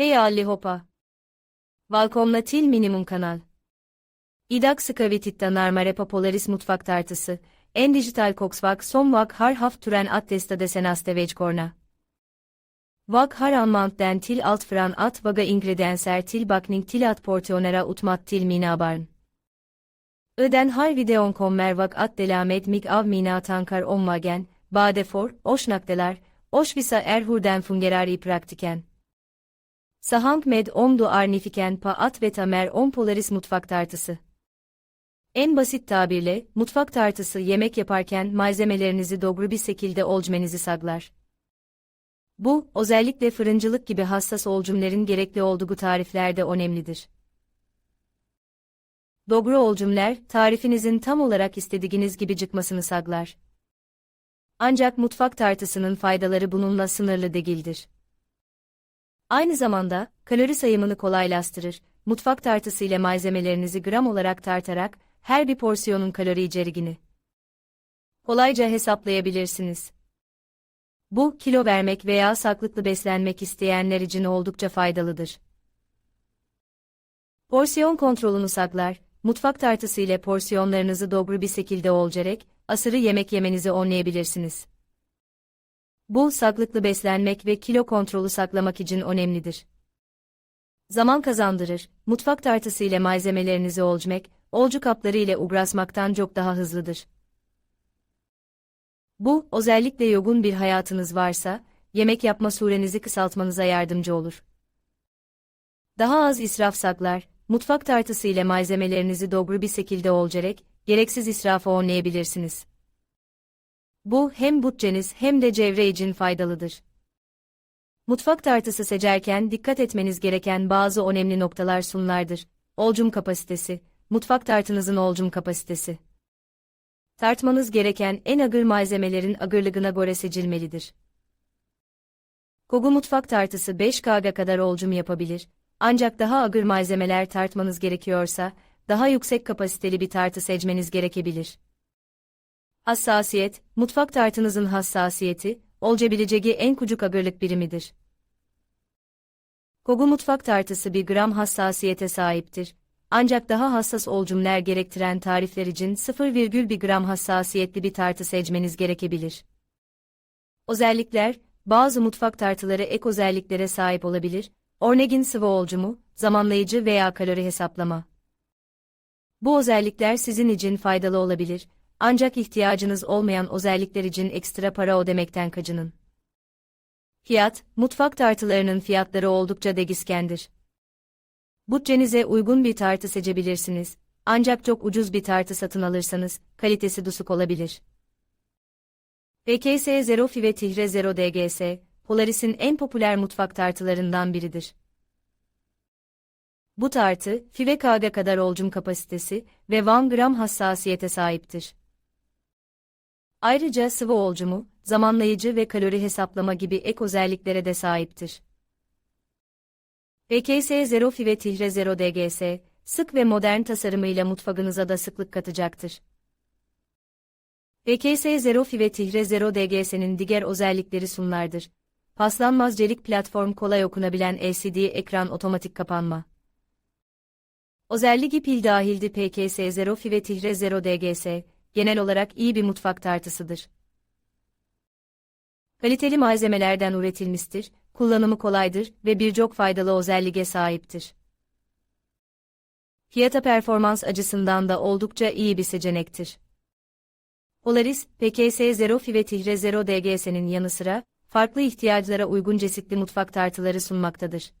Hej allihopa! Välkomna till Minimum kanal. Idag ska vi titta närmare på Polaris mutfak tartısı, en dijital koksvak som vak har haft turen att testa de senaste veckorna. Vak har använt den till allt från att vaga ingredienser till bakning till att portionera utmat till mina barn. Öden har videon kommer vak att dela med mig av mina tankar om vagen, bade for, årsnackdelar, årsvisa är hur den fungerar i praktiken. Sahang med om du arnifiken pa at ve tamer om polaris mutfak tartısı. En basit tabirle, mutfak tartısı yemek yaparken malzemelerinizi doğru bir şekilde olcmenizi saglar. Bu, özellikle fırıncılık gibi hassas olcumların gerekli olduğu tariflerde önemlidir. Doğru olcumlar, tarifinizin tam olarak istediğiniz gibi çıkmasını saglar. Ancak mutfak tartısının faydaları bununla sınırlı değildir. Aynı zamanda, kalori sayımını kolaylaştırır. Mutfak tartısı ile malzemelerinizi gram olarak tartarak, her bir porsiyonun kalori içeriğini kolayca hesaplayabilirsiniz. Bu, kilo vermek veya sağlıklı beslenmek isteyenler için oldukça faydalıdır. Porsiyon kontrolünü saklar, mutfak tartısı ile porsiyonlarınızı doğru bir şekilde olcarak, asırı yemek yemenizi önleyebilirsiniz. Bu, sağlıklı beslenmek ve kilo kontrolü saklamak için önemlidir. Zaman kazandırır, mutfak tartısı ile malzemelerinizi olcmak, olcu kapları ile uğraşmaktan çok daha hızlıdır. Bu, özellikle yogun bir hayatınız varsa, yemek yapma sürenizi kısaltmanıza yardımcı olur. Daha az israf saklar, mutfak tartısı ile malzemelerinizi doğru bir şekilde olcarak, gereksiz israfı önleyebilirsiniz. Bu, hem bütçeniz hem de çevre için faydalıdır. Mutfak tartısı seçerken dikkat etmeniz gereken bazı önemli noktalar sunlardır. Olcum kapasitesi, mutfak tartınızın olcum kapasitesi. Tartmanız gereken en ağır malzemelerin ağırlığına göre seçilmelidir. Kogu mutfak tartısı 5 kg kadar olcum yapabilir, ancak daha ağır malzemeler tartmanız gerekiyorsa, daha yüksek kapasiteli bir tartı seçmeniz gerekebilir. Hassasiyet, mutfak tartınızın hassasiyeti, olabileceği en küçük ağırlık birimidir. Kogu mutfak tartısı bir gram hassasiyete sahiptir. Ancak daha hassas olcumlar gerektiren tarifler için 0,1 gram hassasiyetli bir tartı seçmeniz gerekebilir. Özellikler, bazı mutfak tartıları ek özelliklere sahip olabilir, örneğin sıvı olcumu, zamanlayıcı veya kalori hesaplama. Bu özellikler sizin için faydalı olabilir, ancak ihtiyacınız olmayan özellikler için ekstra para ödemekten kaçının. Fiyat, mutfak tartılarının fiyatları oldukça degiskendir. Bütçenize uygun bir tartı seçebilirsiniz, ancak çok ucuz bir tartı satın alırsanız, kalitesi düşük olabilir. PKS Zero Fi ve Tihre Zero DGS, Polaris'in en popüler mutfak tartılarından biridir. Bu tartı, FİVE kg kadar olcum kapasitesi ve 1 gram hassasiyete sahiptir. Ayrıca sıvı olcumu, zamanlayıcı ve kalori hesaplama gibi ek özelliklere de sahiptir. PKS Zero Fi ve Tihre Zero DGS, sık ve modern tasarımıyla mutfağınıza da sıklık katacaktır. PKS Zero Fi ve Tihre Zero DGS'nin diğer özellikleri sunlardır. Paslanmaz celik platform kolay okunabilen LCD ekran otomatik kapanma. Özelliği pil dahildi PKS Zero Fi ve Tihre Zero DGS, genel olarak iyi bir mutfak tartısıdır. Kaliteli malzemelerden üretilmiştir, kullanımı kolaydır ve birçok faydalı özelliğe sahiptir. Fiyata performans açısından da oldukça iyi bir seçenektir. Polaris, PKS Zero Fi ve Tihre Zero DGS'nin yanı sıra, farklı ihtiyaçlara uygun çeşitli mutfak tartıları sunmaktadır.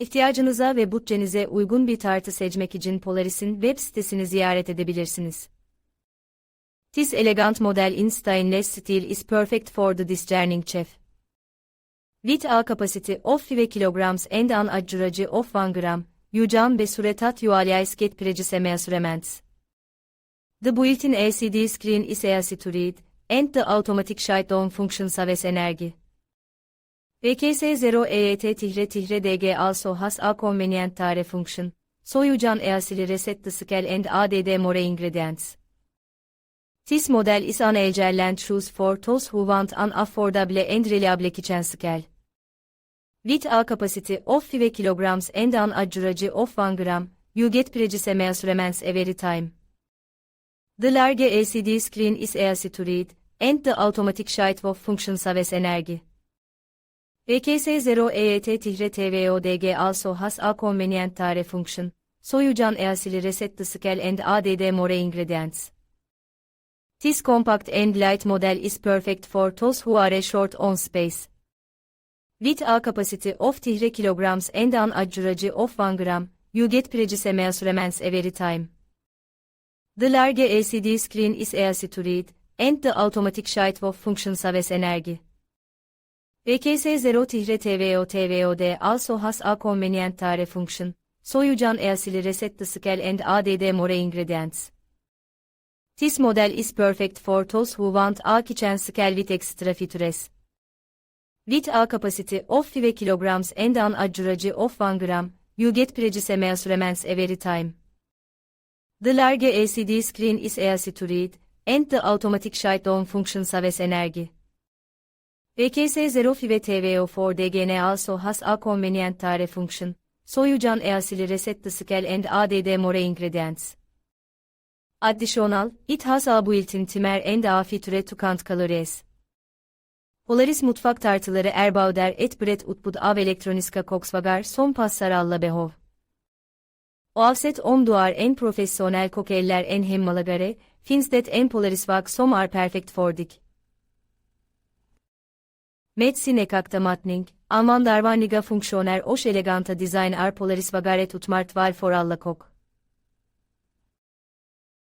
İhtiyacınıza ve bütçenize uygun bir tartı seçmek için Polaris'in web sitesini ziyaret edebilirsiniz. This elegant model in stainless steel is perfect for the discerning chef. With a capacity of 5 kilograms and an accuracy of 1 gram, you can be sure that you always get precise measurements. The built-in LCD screen is easy to read, and the automatic shutdown function saves energy. VKS 0 EET Tihre Tihre DG also has a convenient tare function, so you can easily reset the scale and add more ingredients. This model is an excellent choice for those who want an affordable and reliable kitchen scale. With a capacity of 5 kilograms and an accuracy of 1 gram, you get precise measurements every time. The large LCD screen is easy to read, and the automatic shift of function saves energy. VKS0 EET-TVODG also has a convenient tare function, so you can easily reset the scale and add more ingredients. This compact and light model is perfect for those who are short on space. With a capacity of 3 kilograms and an accuracy of 1 gram, you get precise measurements every time. The large LCD screen is easy to read, and the automatic shift of function saves energy. VKS0 Tihre TVO TVOD also has a convenient tare function, so you can easily reset the scale and add more ingredients. This model is perfect for those who want a kitchen scale with extra features. With a capacity of 5 kilograms and an accuracy of 1 gram, you get precise measurements every time. The large LCD screen is easy to read, and the automatic shutdown function saves energy. VKS0 TVO4 DGN also has a convenient tare function, so you can easily reset the scale and add more ingredients. Additional, it has a built-in timer and a feature to count calories. Polaris mutfak tartıları Erbauder et Brett Utbud av elektroniska koksvagar son passar alla behov. Oavset om du är en professionell kokeller en hemmalagare, finns det en polarisvak som är perfekt för dig. Med sin ekaktamatning, Alman darvaniga funktioner oş eleganta design är polarisvagaret utmart var for alla kok.